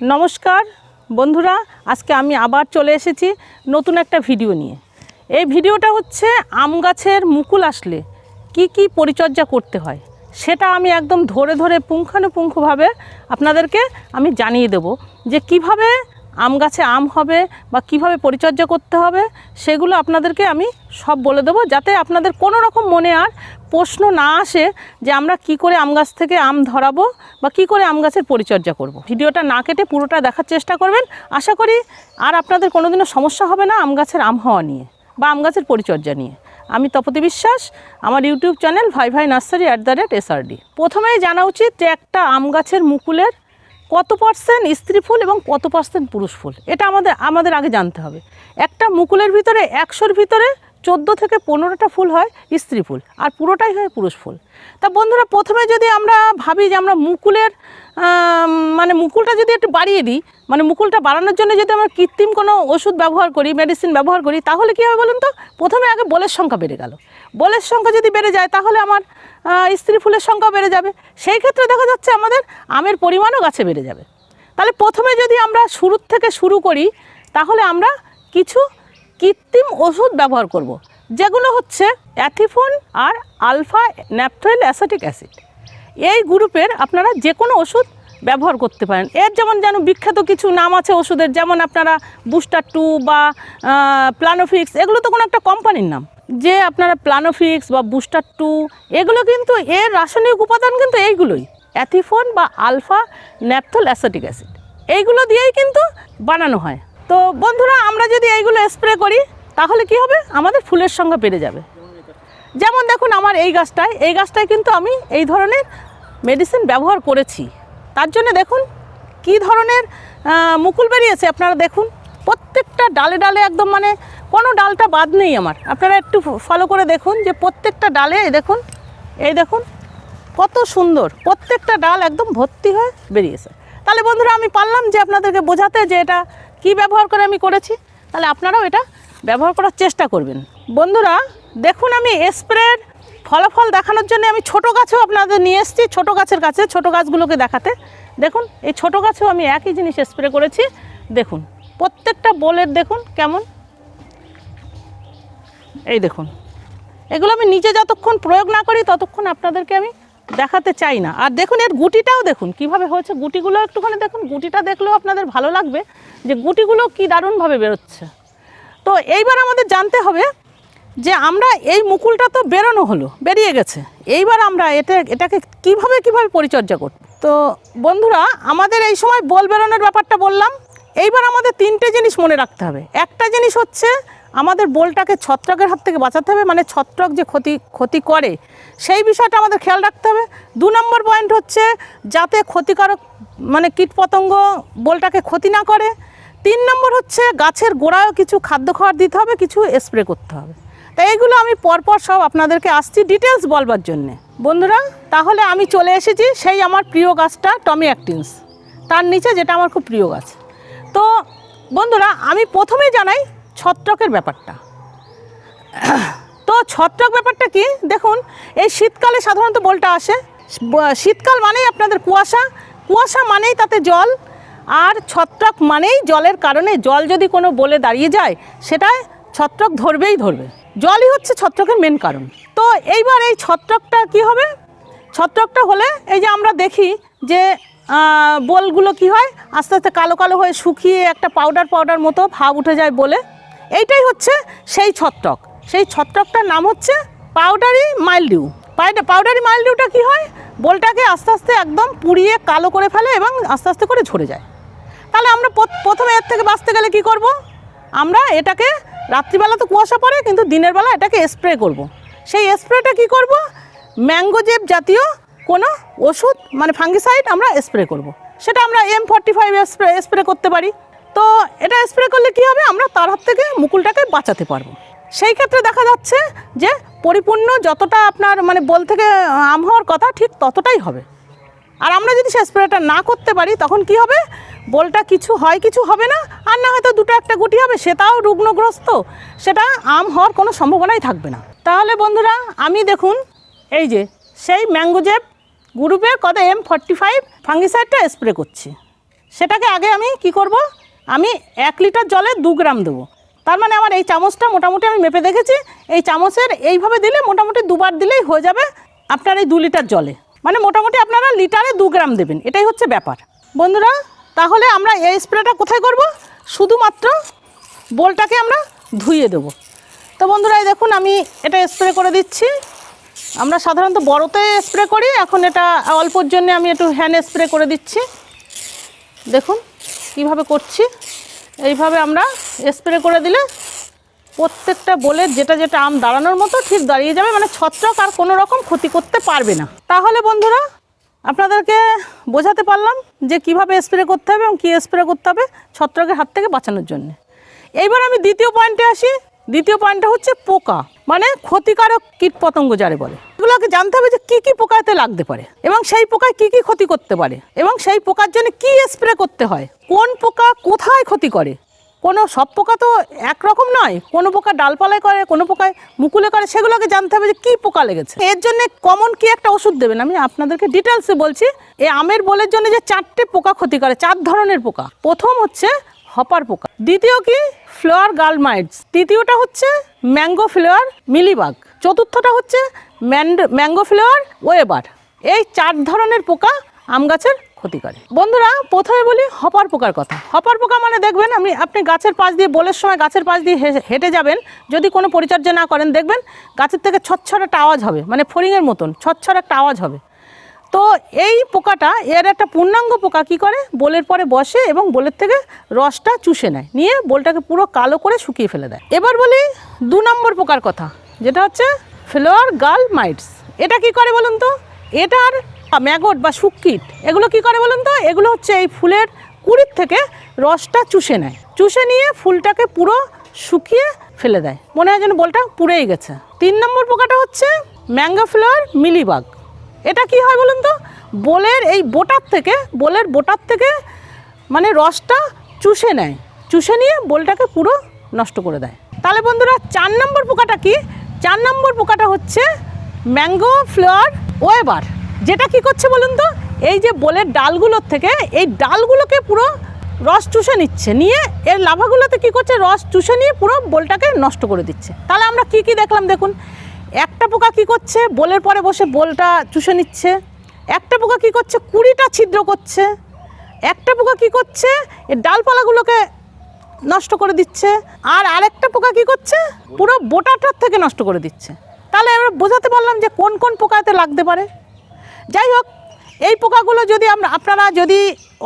নমস্কার, বন্ধুরা, আজকে আমি আবার চলে এসেছি নতুন একটা ভিডিও নিয়ে। এই ভিডিওটা হচ্ছে আম গাছের মুকুল আসলে কি কি পরিচর্যা করতে হয়, সেটা আমি একদম ধরে ধরে পুঙ্খানুপুঙ্খভাবে আপনাদেরকে আমি জানিয়ে দেব যে কীভাবে আম গাছে আম হবে বা কীভাবে পরিচর্যা করতে হবে, সেগুলো আপনাদেরকে আমি সব বলে দেবো, যাতে আপনাদের কোনো রকম মনে আর প্রশ্ন না আসে যে আমরা কি করে আম গাছ থেকে আম ধরাবো বা কি করে আম গাছের পরিচর্যা করব। ভিডিওটা না কেটে পুরোটা দেখার চেষ্টা করবেন। আশা করি আর আপনাদের কোনোদিনও সমস্যা হবে না আম গাছের আম হওয়া নিয়ে বা আম গাছের পরিচর্যা নিয়ে। আমি তপতি বিশ্বাস, আমার ইউটিউব চ্যানেল ভাই ভাই nursery at the rate SRD প্রথমেই জানা উচিত যে একটা আম গাছের মুকুলের কত পার্সেন্ট স্ত্রী ফুল এবং কত পার্সেন্ট পুরুষ ফুল? এটা আমাদের আমাদের আগে জানতে হবে। একটা মুকুলের ভিতরে একশোর ভিতরে চোদ্দ থেকে পনেরোটা ফুল হয় স্ত্রী ফুল, আর পুরোটাই হয় পুরুষ ফুল। তা বন্ধুরা, প্রথমে যদি আমরা ভাবি যে আমরা মুকুলের মানে মুকুলটা যদি একটু বাড়িয়ে দিই মানে মুকুলটা বাড়ানোর জন্য যদি আমরা কৃত্রিম কোনো ওষুধ ব্যবহার করি মেডিসিন ব্যবহার করি, তাহলে কী হবে বলুন তো? প্রথমে আগে বলের সংখ্যা বেড়ে গেল। বলের সংখ্যা যদি বেড়ে যায়, তাহলে আমার স্ত্রী ফুলের সংখ্যা বেড়ে যাবে। সেই ক্ষেত্রে দেখা যাচ্ছে আমাদের আমের পরিমাণও গাছে বেড়ে যাবে। তাহলে প্রথমে যদি আমরা শুরুর থেকে শুরু করি, তাহলে আমরা কিছু কৃত্রিম ওষুধ ব্যবহার করব। যেগুলো হচ্ছে অ্যাথিফোন আর আলফা ন্যাপথয়েল অ্যাসেটিক অ্যাসিড। এই গ্রুপের আপনারা যে কোনো ওষুধ ব্যবহার করতে পারেন। এর যেমন যেন বিখ্যাত কিছু নাম আছে ওষুধের, যেমন আপনারা বুস্টার টু বা প্লানোফিক্স, এগুলো তো কোনো একটা কোম্পানির নাম। যে আপনারা প্লানোফিক্স বা বুস্টার টু এগুলো কিন্তু এর রাসায়নিক উপাদান কিন্তু এইগুলোই। অ্যাথিফোন বা আলফা ন্যাপথল অ্যাসেটিক অ্যাসিড এইগুলো দিয়েই কিন্তু বানানো হয়। তো বন্ধুরা, আমরা যদি এইগুলো স্প্রে করি, তাহলে কি হবে? আমাদের ফুলের সংখ্যা বেড়ে যাবে। যেমন দেখুন আমার এই গাছটায় এই গাছটায় কিন্তু আমি এই ধরনের মেডিসিন ব্যবহার করেছি। তার জন্য দেখুন, কি ধরনের মুকুল বেরিয়েছে আপনারা দেখুন। প্রত্যেকটা ডালে ডালে একদম মানে কোনো ডালটা বাদ নেই আমার। আপনারা একটু ফলো করে দেখুন যে প্রত্যেকটা ডালে দেখুন, এই দেখুন, কত সুন্দর। প্রত্যেকটা ডাল একদম ভর্তি হয়ে বেরিয়েছে। তাহলে বন্ধুরা, আমি পারলাম যে আপনাদেরকে বোঝাতে যে এটা কি ব্যবহার করে আমি করেছি। তাহলে আপনারাও এটা ব্যবহার করার চেষ্টা করবেন। বন্ধুরা, দেখুন আমি স্প্রের ফলাফল দেখানোর জন্য আমি ছোট গাছেও আপনাদের নিয়ে এসেছি, ছোট গাছের কাছে, ছোট গাছগুলোকে দেখাতে। দেখুন, এই ছোট গাছেও আমি একই জিনিস স্প্রে করেছি। দেখুন। প্রত্যেকটা বোলের দেখুন কেমন। এই দেখুন। এগুলো আমি নিজে যতক্ষণ প্রয়োগ না করি ততক্ষণ আপনাদেরকে আমি দেখাতে চাই না। আর দেখুন, এর গুটিটাও দেখুন, কীভাবে হয়েছে। গুটিগুলো একটুখানি দেখুন, গুটিটা দেখলেও আপনাদের ভালো লাগবে যে গুটিগুলো কি দারুণভাবে বেরোচ্ছে। তো এইবার আমাদের জানতে হবে যে আমরা এই মুকুলটা তো বেরোনো হলো, বেরিয়ে গেছে। এইবার আমরা এটা, এটাকে কীভাবে কীভাবে পরিচর্যা করব? তো বন্ধুরা, আমাদের এই সময় বল বেরোনোর ব্যাপারটা বললাম। এইবার আমাদের তিনটে জিনিস মনে রাখতে হবে। একটা জিনিস হচ্ছে আমাদের বোলটাকে ছত্রাকের হাত থেকে বাঁচাতে হবে মানে ছত্রাক যে ক্ষতি ক্ষতি করে, সেই বিষয়টা আমাদের খেয়াল রাখতে হবে। দু নম্বর পয়েন্ট হচ্ছে যাতে ক্ষতিকারক মানে কীটপতঙ্গ বোলটাকে ক্ষতি না করে। তিন নম্বর হচ্ছে গাছের গোড়ায়ও কিছু খাদ্য খাবার দিতে হবে, কিছু স্প্রে করতে হবে। তাই এইগুলো আমি পরপর সব আপনাদেরকে আসছি ডিটেলস বলবার জন্যে। বন্ধুরা, তাহলে আমি চলে এসেছি সেই আমার প্রিয় গাছটা টমি অ্যাক্টিন্স। তার নিচে যেটা আমার খুব প্রিয় গাছ। তো বন্ধুরা, আমি প্রথমেই জানাই ছত্রকের ব্যাপারটা। তো ছত্রাক ব্যাপারটা কি? দেখুন, এই শীতকালে সাধারণত বলটা আসে। শীতকাল মানেই আপনাদের কুয়াশা। কুয়াশা মানেই তাতে জল, আর ছত্রাক মানেই জলের কারণে জল যদি কোনো বলে দাঁড়িয়ে যায় সেটায় ছত্রাক ধরবেই ধরবে। জলই হচ্ছে ছত্রাকের মেন কারণ। তো এইবার এই ছত্রাকটা কি হবে? ছত্রাকটা হলে এই যে আমরা দেখি যে বোলগুলো কি হয়? আস্তে আস্তে কালো কালো হয়ে শুকিয়ে একটা পাউডার পাউডার মতো ভাব উঠে যায় বলে। এইটাই হচ্ছে সেই ছত্রাক। সেই ছত্রাকটার নাম হচ্ছে পাউডারি মাইলডিউ পাউডারি মাইলডিউটা কি হয়? বোলটাকে আস্তে আস্তে একদম পুড়িয়ে কালো করে ফেলে এবং আস্তে আস্তে করে ঝরে যায়। তাহলে আমরা প্রথমে এর থেকে বাঁচতে গেলে কি করব? আমরা এটাকে রাত্রিবেলা তো কুয়াশা পড়ে, কিন্তু দিনের বেলা এটাকে স্প্রে করব। সেই স্প্রেটা কি করব? ম্যাঙ্গোজেব জাতীয় কোনো ওষুধ মানে ফাঙ্গিসাইড আমরা স্প্রে করব। সেটা আমরা M forty five spray spray করতে পারি। তো এটা স্প্রে করলে কি হবে? আমরা তার হাত থেকে মুকুলটাকে বাঁচাতে পারব। সেই ক্ষেত্রে দেখা যাচ্ছে যে পরিপূর্ণ যতটা আপনার মানে বল থেকে আম হওয়ার কথা ঠিক ততটাই হবে। আর আমরা যদি সে স্প্রেটা না করতে পারি, তখন কি হবে? বলটা কিছু হয়, কিছু হবে না। আর না হয়তো দুটো একটা গুটি হবে সেটাও রুগ্নগ্রস্ত। সেটা আম হওয়ার কোনো সম্ভাবনাই থাকবে না। তাহলে বন্ধুরা, আমি দেখুন, এই যে সেই ম্যাঙ্গোজেব গ্রুপের কত এম ফর্টি ফাইভ ফাঙ্গিসাইডটা স্প্রে করছি। সেটাকে আগে আমি কি করব? আমি এক লিটার জলে দু গ্রাম দেবো। তার মানে আমার এই চামচটা মোটামুটি আমি মেপে দেখেছি। এই চামচের এইভাবে দিলে মোটামুটি দুবার দিলেই হয়ে যাবে আপনার এই দু লিটার জলে। মানে মোটামুটি আপনারা লিটারে দু গ্রাম দেবেন। এটাই হচ্ছে ব্যাপার। বন্ধুরা, তাহলে আমরা এই স্প্রেটা কোথায় করব? শুধুমাত্র বোলটাকে আমরা ধুইয়ে দেবো। তো বন্ধুরা, এই দেখুন আমি এটা স্প্রে করে দিচ্ছি। আমরা সাধারণত বড়তে স্প্রে করি, এখন এটা অল্পর জন্য আমি একটু হ্যান্ড স্প্রে করে দিচ্ছি। দেখুন কীভাবে করছি। এইভাবে আমরা স্প্রে করে দিলে প্রত্যেকটা বলে যেটা যেটা আম দাঁড়ানোর মতো ঠিক দাঁড়িয়ে যাবে মানে ছত্রাক আর কোনো রকম ক্ষতি করতে পারবে না। তাহলে বন্ধুরা, আপনাদেরকে বোঝাতে পারলাম যে কীভাবে স্প্রে করতে হবে এবং কী স্প্রে করতে হবে ছত্রাকের হাত থেকে বাঁচানোর জন্য। এইবার আমি দ্বিতীয় পয়েন্টে আসি। দ্বিতীয় পয়েন্টটা হচ্ছে পোকা মানে ক্ষতিকারক কীট পতঙ্গ যারে বলে। এগুলোকে জানতে হবে যে কী কী পোকা এতে লাগতে পারে, এবং সেই পোকায় কী কী ক্ষতি করতে পারে, এবং সেই পোকার জন্য কী স্প্রে করতে হয়, কোন পোকা কোথায় ক্ষতি করে। কোনো সব পোকা তো একরকম নয়, কোনো পোকা ডালপালায় করে, কোনো পোকায় মুকুলে করে, সেগুলোকে জানতে হবে যে কী পোকা লেগেছে। এর জন্য কমন কি একটা ওষুধ দেবেন? আমি আপনাদেরকে ডিটেলসে বলছি এ আমের বোলের জন্য যে চারটে পোকা ক্ষতি করে, চার ধরনের পোকা। প্রথম হচ্ছে হপার পোকা। দ্বিতীয় কি? ফ্লোয়ার গার্লমাইটস তৃতীয়টা হচ্ছে ম্যাঙ্গো ফ্লেওয়ার মিলিবাগ। চতুর্থটা হচ্ছে ম্যাঙ্গো ফ্লেওয়ার ওয়েবার। এই চার ধরনের পোকা আম গাছের ক্ষতি করে। বন্ধুরা, প্রথমে বলি হপার পোকার কথা। হপার পোকা মানে দেখবেন আমি আপনি গাছের পাশ দিয়ে বোলের সময় গাছের পাশ দিয়ে হেঁটে যাবেন, যদি কোনো পরিচর্যা না করেন, দেখবেন গাছের থেকে ছচ্ছর একটা আওয়াজ হবে মানে ফড়িংয়ের মতন ছচ্ছর একটা আওয়াজ হবে। তো এই পোকাটা, এর একটা পূর্ণাঙ্গ পোকা কি করে? বোলের পরে বসে এবং বোলের থেকে রসটা চুষে নেয়। নিয়ে বোলটাকে পুরো কালো করে শুকিয়ে ফেলে দেয়। এবার বলি দু নম্বর পোকার কথা, যেটা হচ্ছে ফ্লোয়ার গাল মাইটস। এটা কি করে বলুন তো? এটার ম্যাগট বা শুককিট, এগুলো কি করে বলুন তো? এগুলো হচ্ছে এই ফুলের কুড়ির থেকে রসটা চুষে নেয়। চুষে নিয়ে ফুলটাকে পুরো শুকিয়ে ফেলে দেয়। মনে হয় যেন বোলটা পুড়েই গেছে। তিন নম্বর পোকাটা হচ্ছে ম্যাঙ্গো ফ্লোয়ার মিলিবাগ। এটা কি হয় বলুন তো? বোলের এই বোটার থেকে, বোলের বোটার থেকে মানে রসটা চুষে নেয়। চুষে নিয়ে বোলটাকে পুরো নষ্ট করে দেয়। তাহলে বন্ধুরা, চার নম্বর পোকাটা কি? চার নম্বর পোকাটা হচ্ছে ম্যাঙ্গো ফ্লাওয়ার ওয়েবার। যেটা কি করছে বলুন তো? এই যে বোলের ডালগুলোর থেকে, এই ডালগুলোকে পুরো রস চুষে নিচ্ছে। নিয়ে এর লাভাগুলোতে কি করছে? রস চুষে নিয়ে পুরো বোলটাকে নষ্ট করে দিচ্ছে। তাহলে আমরা কি কি দেখলাম দেখুন? একটা পোকা কি করছে? বোলের পরে বসে বোলটা চুষে নিচ্ছে। একটা পোকা কি করছে? কুড়িটা ছিদ্র করছে। একটা পোকা কি করছে? এর ডালপালাগুলোকে নষ্ট করে দিচ্ছে। আর আরেকটা পোকা কি করছে? পুরো বোটাটার থেকে নষ্ট করে দিচ্ছে। তাহলে এবার বোঝাতে পারলাম যে কোন কোন পোকাতে লাগতে পারে। যাই হোক, এই পোকাগুলো যদি আমরা, আপনারা যদি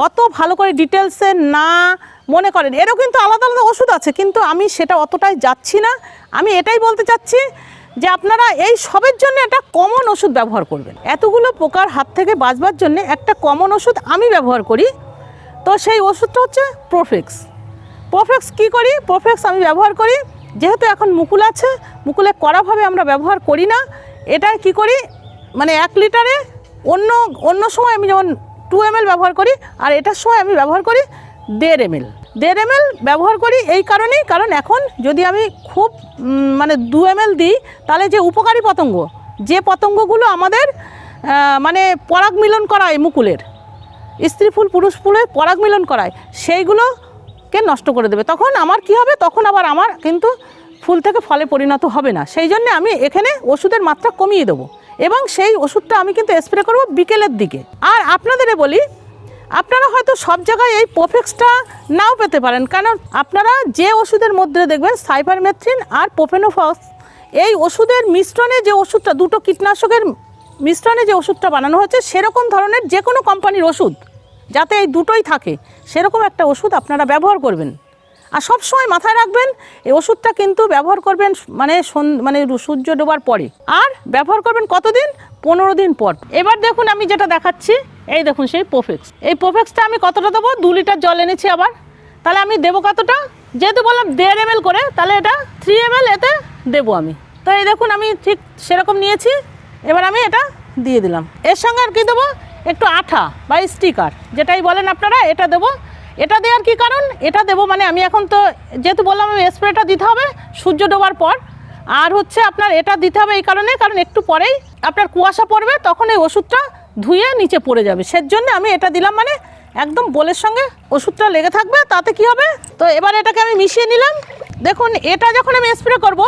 অত ভালো করে ডিটেলসে না মনে করেন, এরও কিন্তু আলাদা আলাদা ওষুধ আছে, কিন্তু আমি সেটা অতটাই যাচ্ছি না। আমি এটাই বলতে চাচ্ছি যে আপনারা এই সবের জন্য একটা কমন ওষুধ ব্যবহার করবেন। এতগুলো পোকার হাত থেকে বাঁচবার জন্য একটা কমন ওষুধ আমি ব্যবহার করি। তো সেই ওষুধটা হচ্ছে প্রোফেক্স প্রোফেক্স কি করি? প্রোফেক্স আমি ব্যবহার করি। যেহেতু এখন মুকুল আছে, মুকুলে কড়াভাবে আমরা ব্যবহার করি না। এটা কি করি? মানে এক লিটারে অন্য অন্য সময় আমি যেমন টু এম ব্যবহার করি, আর এটার সময় আমি ব্যবহার করি দেড় এম দেড় এম ব্যবহার করি এই কারণেই, কারণ এখন যদি আমি খুব মানে দু এম দিই, তাহলে যে উপকারী পতঙ্গ, যে পতঙ্গগুলো আমাদের মানে পরাগ মিলন করায় মুকুলের, স্ত্রী ফুল, পুরুষ ফুলে পরাগ মিলন করায়, সেইগুলোকে নষ্ট করে দেবে। তখন আমার কি হবে? তখন আবার আমার কিন্তু ফুল থেকে ফলে পরিণত হবে না। সেই জন্য আমি এখানে ওষুধের মাত্রা কমিয়ে দেবো। এবং সেই ওষুধটা আমি কিন্তু স্প্রে করব বিকেলের দিকে। আর আপনাদের বলি আপনারা হয়তো সব জায়গায় এই পোফেক্সটা নাও পেতে পারেন। কারণ আপনারা যে ওষুধের মধ্যে দেখবেন সাইপারমেথ্রিন আর পোফেনোফস এই ওষুধের মিশ্রণে যে ওষুধটা, দুটো কীটনাশকের মিশ্রণে যে ওষুধটা বানানো হয়েছে, সেরকম ধরনের যে কোনো কোম্পানির ওষুধ, যাতে এই দুটোই থাকে, সেরকম একটা ওষুধ আপনারা ব্যবহার করবেন। আর সব সময় মাথায় রাখবেন, এই ওষুধটা কিন্তু ব্যবহার করবেন মানে মানে সূর্য ডোবার পরে। আর ব্যবহার করবেন কতদিন? পনেরো দিন পর। এবার দেখুন আমি যেটা দেখাচ্ছি, এই দেখুন সেই পোফেক্স এই পোফেক্সটা আমি কতটা দেবো? দু লিটার জল এনেছি আবার। তাহলে আমি দেবো কতটা? যেহেতু বললাম দেড় এম করে, তাহলে এটা থ্রি এম এতে দেবো আমি। তো এই দেখুন আমি ঠিক সেরকম নিয়েছি। এবার আমি এটা দিয়ে দিলাম। এর সঙ্গে আর কি দেবো? একটু আঠা বা স্টিকার যেটাই বলেন আপনারা, এটা দেবো। এটা দেওয়ার কি কারণ? এটা দেবো মানে আমি এখন তো, যেহেতু বললাম আমি স্প্রেটা দিতে হবে, সূর্য ডোবার পর। আর হচ্ছে আপনার এটা দিতে হবে এই কারণে, কারণ একটু পরেই আপনার কুয়াশা পড়বে, তখন এই ওষুধটা ধুয়ে নিচে পড়ে যাবে। সেজন্য আমি এটা দিলাম মানে একদম বোলের সঙ্গে ওষুধটা লেগে থাকবে, তাতে কি হবে? তো এবার এটাকে আমি মিশিয়ে নিলাম। দেখুন, এটা যখন আমি স্প্রে করব,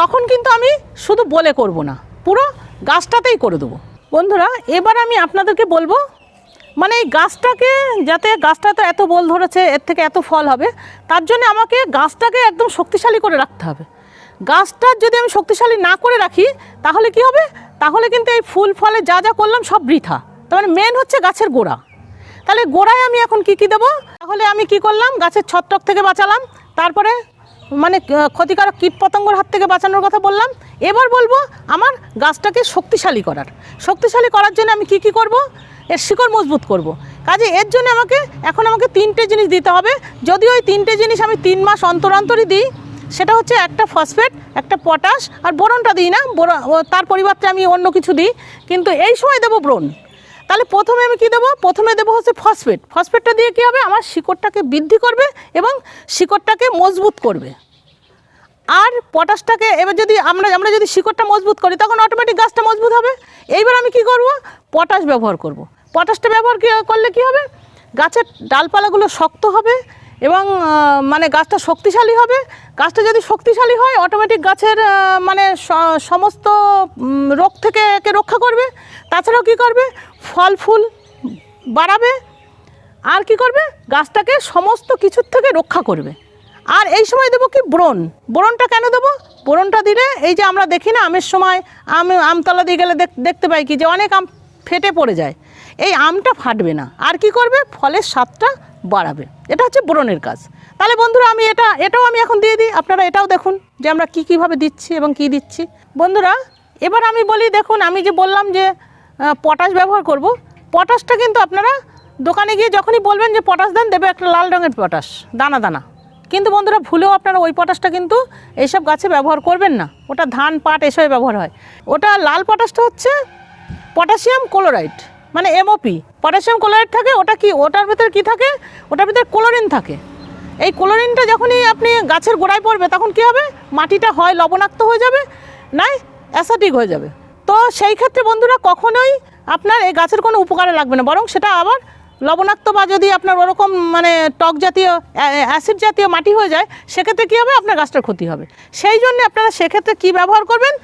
তখন কিন্তু আমি শুধু বলে করব না, পুরো গাছটাতেই করে দেবো। বন্ধুরা, এবার আমি আপনাদেরকে বলব মানে এই গাছটাকে, যাতে গাছটা তো এত বল ধরেছে, এর থেকে এত ফল হবে, তার জন্য আমাকে গাছটাকে একদম শক্তিশালী করে রাখতে হবে। গাছটার যদি আমি শক্তিশালী না করে রাখি, তাহলে কি হবে? তাহলে কিন্তু এই ফুল ফলে যা যা করলাম সব বৃথা। তার মানে মেন হচ্ছে গাছের গোড়া। তাহলে গোড়ায় আমি এখন কি কি দেবো? তাহলে আমি কি করলাম? গাছের ছত্রক থেকে বাঁচালাম। তারপরে মানে ক্ষতিকারক কীট পতঙ্গর হাত থেকে বাঁচানোর কথা বললাম। এবার বলব আমার গাছটাকে শক্তিশালী করার। শক্তিশালী করার জন্য আমি কি কি করব? এর শিকড় মজবুত করব। কাজে এর জন্য আমাকে, এখন আমাকে তিনটে জিনিস দিতে হবে। যদি ওই তিনটে জিনিস আমি তিন মাস অন্তর অন্তরই দিই সেটা হচ্ছে একটা ফসফেট, একটা পটাশ, আর বোরনটা দিই না তার পরিবর্তে আমি অন্য কিছু দিই, কিন্তু এই সময় দেবো ব্রোন তাহলে প্রথমে আমি কি দেবো? প্রথমে দেবো হচ্ছে ফসফেট। ফসফেটটা দিয়ে কী হবে? আমার শিকড়টাকে বৃদ্ধি করবে এবং শিকড়টাকে মজবুত করবে। আর পটাশটাকে এবার যদি আমরা আমরা যদি শিকড়টা মজবুত করি, তখন অটোমেটিক গাছটা মজবুত হবে। এইবার আমি কি করব? পটাশ ব্যবহার করব। পটাশটা ব্যবহার করলে কি হবে? গাছের ডালপালাগুলো শক্ত হবে এবং মানে গাছটা শক্তিশালী হবে। গাছটা যদি শক্তিশালী হয় অটোমেটিক গাছের মানে সমস্ত রোগ থেকে একে রক্ষা করবে। তাছাড়াও কি করবে? ফল, ফুল বাড়াবে। আর কি করবে? গাছটাকে সমস্ত কিছুর থেকে রক্ষা করবে। আর এই সময় দেবো কি? ব্রণ। ব্রণটা কেন দেবো? ব্রণটা দিলে, এই যে আমরা দেখি না, আমের সময় আম, আমতলা দিয়ে গেলে দেখ- দেখতে পাই কি যে অনেক আম ফেটে পড়ে যায়। এই আমটা ফাটবে না। আর কি করবে? ফলের স্বাদটা বাড়াবে। এটা হচ্ছে ব্রণের কাজ। তাহলে বন্ধুরা আমি এটা, এটাও আমি এখন দিয়ে দিই। আপনারা এটাও দেখুন যে আমরা কী কীভাবে দিচ্ছি এবং কী দিচ্ছি। বন্ধুরা, এবার আমি বলি, দেখুন, আমি যে বললাম যে পটাশ ব্যবহার করব। পটাশটা কিন্তু আপনারা দোকানে গিয়ে যখনই বলবেন যে পটাশ দেন, দেবে একটা লাল রঙের পটাশ, দানা দানা। কিন্তু বন্ধুরা, ভুলেও আপনারা ওই পটাশটা কিন্তু এইসব গাছে ব্যবহার করবেন না। ওটা ধান, পাট এসবে ব্যবহার হয়। ওটা লাল পটাশটা হচ্ছে পটাশিয়াম ক্লোরাইড। মানে এমওপি পটাশিয়াম ক্লোরাইড থাকে, ওটা কি, ওটার ভিতরে কি থাকে? ওটার ভিতরে ক্লোরিন থাকে। এই ক্লোরিনটা যখনই আপনি গাছের গোড়ায় পড়বে, তখন কি হবে? মাটিটা হয় লবণাক্ত হয়ে যাবে, নাই অ্যাসাটিক হয়ে যাবে। তো সেই ক্ষেত্রে বন্ধুরা, কখনোই আপনার এই গাছের কোনো উপকারে লাগবে না, বরং সেটা আবার লবণাক্ত বা যদি আপনার ওরকম মানে টক জাতীয় অ্যাসিড জাতীয় মাটি হয়ে যায়, সেক্ষেত্রে কী হবে? আপনার গাছটার ক্ষতি হবে। সেই জন্য আপনারা সেক্ষেত্রে কী ব্যবহার করবেন?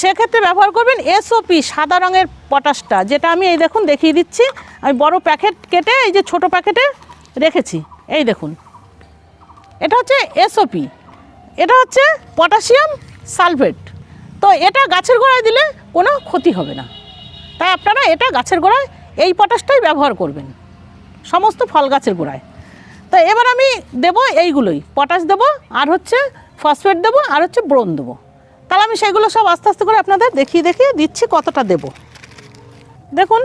সেক্ষেত্রে ব্যবহার করবেন এসওপি সাদা রঙের পটাশটা, যেটা আমি এই দেখুন দেখিয়ে দিচ্ছি। আমি বড় প্যাকেট কেটে এই যে ছোট প্যাকেটে রেখেছি। এই দেখুন। এটা হচ্ছে এসওপি এটা হচ্ছে পটাশিয়াম সালফেট। তো এটা গাছের গোড়ায় দিলে কোনো ক্ষতি হবে না। তাই আপনারা এটা গাছের গোড়ায় এই পটাশটাই ব্যবহার করবেন। সমস্ত ফল গাছের গোড়ায়। তো এবার আমি দেব এইগুলোই। পটাশ দেবো, আর হচ্ছে ফসফেট দেবো, আর হচ্ছে ব্রোন দেবো। তাহলে আমি সেগুলো সব আস্তে আস্তে করে আপনাদের দেখিয়ে দেখিয়ে দিচ্ছি কতটা দেব। দেখুন,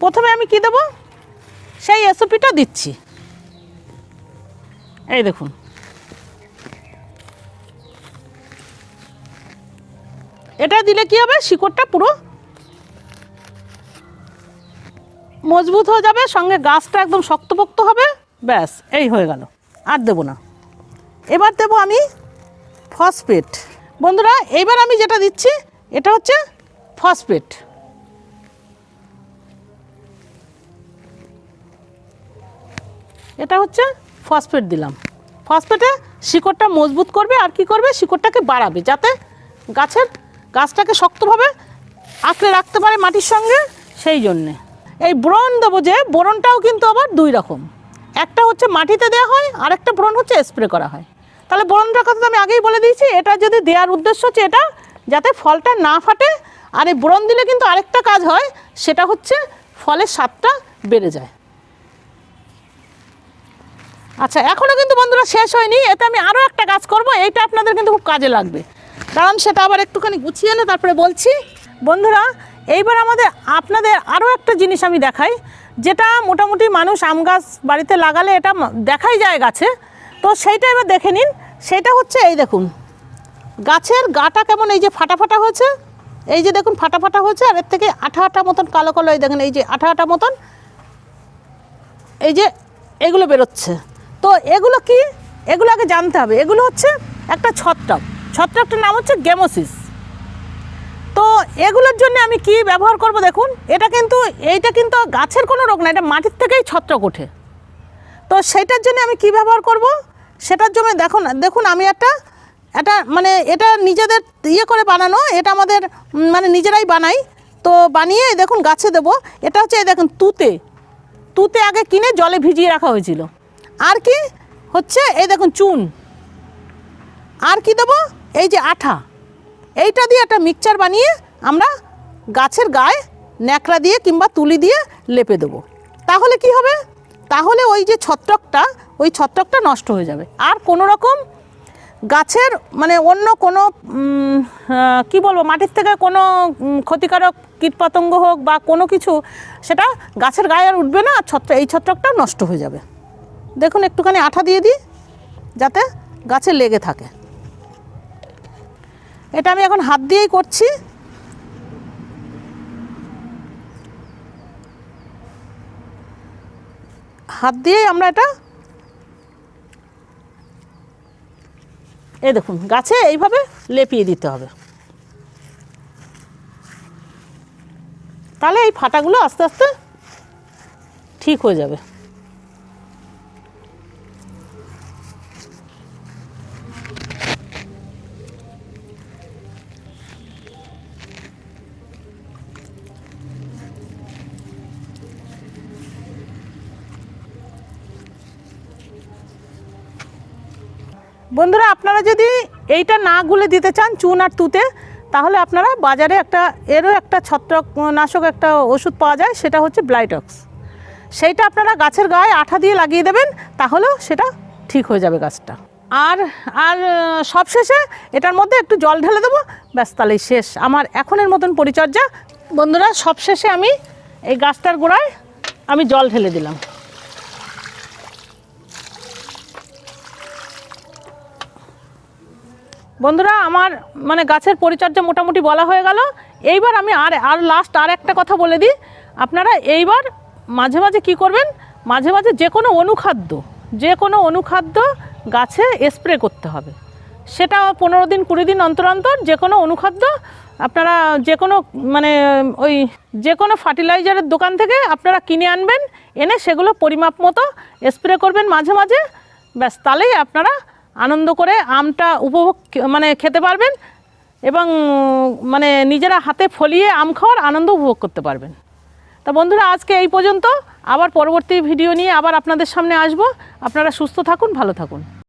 প্রথমে আমি কি দেব? সেই এসওপিটা দিচ্ছি। এই দেখুন। এটা দিলে কি হবে? শিকড়টা পুরো মজবুত হয়ে যাবে, সঙ্গে গাছটা একদম শক্তপোক্ত হবে। ব্যাস, এই হয়ে গেল। আর দেবো না। এবার দেবো আমি ফসফেট। বন্ধুরা এইবার আমি যেটা দিচ্ছি, এটা হচ্ছে ফসফেট। এটা হচ্ছে ফসফেট দিলাম। ফসফেটে শিকড়টা মজবুত করবে, আর কি করবে? শিকড়টাকে বাড়াবে, যাতে গাছের গাছটাকে শক্তভাবে আঁকড়ে রাখতে পারে মাটির সঙ্গে, সেই জন্যে। এই ব্রণ দেবো যে বোরনটাও কিন্তু আবার দুই রকম। একটা হচ্ছে মাটিতে দেওয়া হয়, আর একটা ব্রণ হচ্ছে স্প্রে করা হয়। তাহলে ব্রণটার কথা তো আমি আগেই বলে দিয়েছি, এটা যদি দেওয়ার উদ্দেশ্য হচ্ছে এটা, যাতে ফলটা না ফাটে, আর এই ব্রণ দিলে কিন্তু আরেকটা কাজ হয়, সেটা হচ্ছে ফলের স্বাদটা বেড়ে যায়। আচ্ছা এখনও কিন্তু বন্ধুরা শেষ হয়নি, এতে আমি আরও একটা কাজ করব, এইটা আপনাদের কিন্তু খুব কাজে লাগবে। কারণ সেটা আবার একটুখানি গুছিয়ে এনে তারপরে বলছি। বন্ধুরা এইবার আমাদের আপনাদের আরও একটা জিনিস আমি দেখাই, যেটা মোটামুটি মানুষ আম গাছ বাড়িতে লাগালে এটা দেখাই যায় গাছে। তো সেইটা এবার দেখে নিন সেটা হচ্ছে এই দেখুন, গাছের গাটা কেমন এই যে ফাটা ফাটা হয়েছে, এই যে দেখুন ফাটা ফাটা হয়েছে, আর এর থেকে আঠা আঠা মতন কালো কালো এই দেখেন, এই যে আঠা আঠা মতন, এই যে এগুলো বেরোচ্ছে। তো এগুলো কি? এগুলো আগে জানতে হবে, এগুলো হচ্ছে একটা ছত্রাক। ছত্রাকটার নাম হচ্ছে গেমোসিস। তো এগুলোর জন্য আমি কি ব্যবহার করব দেখুন, এটা কিন্তু, এইটা কিন্তু গাছের কোনো রোগ না, এটা মাটির থেকেই ছত্রাক ওঠে। তো সেইটার জন্য আমি কি ব্যবহার করব? সেটার জন্য দেখুন দেখুন আমি একটা এটা মানে এটা নিজেদের ইয়ে করে বানানো, এটা আমাদের মানে নিজেরাই বানাই। তো বানিয়ে দেখুন গাছে দেবো, এটা হচ্ছে দেখুন তুতে। তুতে আগে কিনে জলে ভিজিয়ে রাখা হয়েছিল। আর কি হচ্ছে, এই দেখুন চুন। আর কি দেবো? এই যে আঠা। এইটা দিয়ে একটা মিক্সচার বানিয়ে আমরা গাছের গায়ে ন্যাকড়া দিয়ে কিংবা তুলি দিয়ে লেপে দেবো। তাহলে কি হবে? তাহলে ওই যে ছত্রকটা, ওই ছত্রকটা নষ্ট হয়ে যাবে। আর কোনো রকম গাছের মানে অন্য কোনো কি বলব, মাটির থেকে কোনো ক্ষতিকারক কীটপতঙ্গ হোক বা কোনো কিছু, সেটা গাছের গায়ে আর উঠবে না, আর ছত্র, এই ছত্রকটা নষ্ট হয়ে যাবে। দেখুন, একটুখানি আঠা দিয়ে দিই, যাতে গাছে লেগে থাকে। এটা আমি এখন হাত দিয়েই করছি। হাত দিয়েই আমরা এটা এই দেখুন, গাছে এইভাবে লেপিয়ে দিতে হবে। তাহলে এই ফাটাগুলো আস্তে আস্তে ঠিক হয়ে যাবে। বন্ধুরা, আপনারা যদি এইটা না গুলে দিতে চান চুন আর তুতে, তাহলে আপনারা বাজারে একটা, এরও একটা ছত্রাক নাশক একটা ওষুধ পাওয়া যায়, সেটা হচ্ছে ব্লাইটক্স সেইটা আপনারা গাছের গায়ে আঠা দিয়ে লাগিয়ে দেবেন, তাহলেও সেটা ঠিক হয়ে যাবে গাছটা। আর আর সবশেষে এটার মধ্যে একটু জল ঢেলে দেবো, ব্যাস তাহলেই শেষ। আমার এখনের মতন পরিচর্যা। বন্ধুরা সবশেষে আমি এই গাছটার গোড়ায় আমি জল ঢেলে দিলাম। বন্ধুরা, আমার মানে গাছের পরিচর্যা মোটামুটি বলা হয়ে গেল। এইবার আমি আর আর লাস্ট আর একটা কথা বলে দিই। আপনারা এইবার মাঝে মাঝে কি করবেন? মাঝে মাঝে যে কোনো অনুখাদ্য, যে কোনো অনুখাদ্য গাছে স্প্রে করতে হবে। সেটা পনেরো দিন, কুড়ি দিন অন্তর অন্তর যে কোনো অনুখাদ্য, আপনারা যে কোনো মানে ওই যে কোনো ফার্টিলাইজারের দোকান থেকে আপনারা কিনে আনবেন, এনে সেগুলো পরিমাপ মতো স্প্রে করবেন মাঝে মাঝে। ব্যাস, তাহলেই আপনারা আনন্দ করে আমটা উপভোগ মানে খেতে পারবেন এবং মানে নিজেরা হাতে ফলিয়ে আম খাওয়ার আনন্দ উপভোগ করতে পারবেন। তা বন্ধুরা, আজকে এই পর্যন্ত। আবার পরবর্তী ভিডিও নিয়ে আবার আপনাদের সামনে আসব। আপনারা সুস্থ থাকুন, ভালো থাকুন।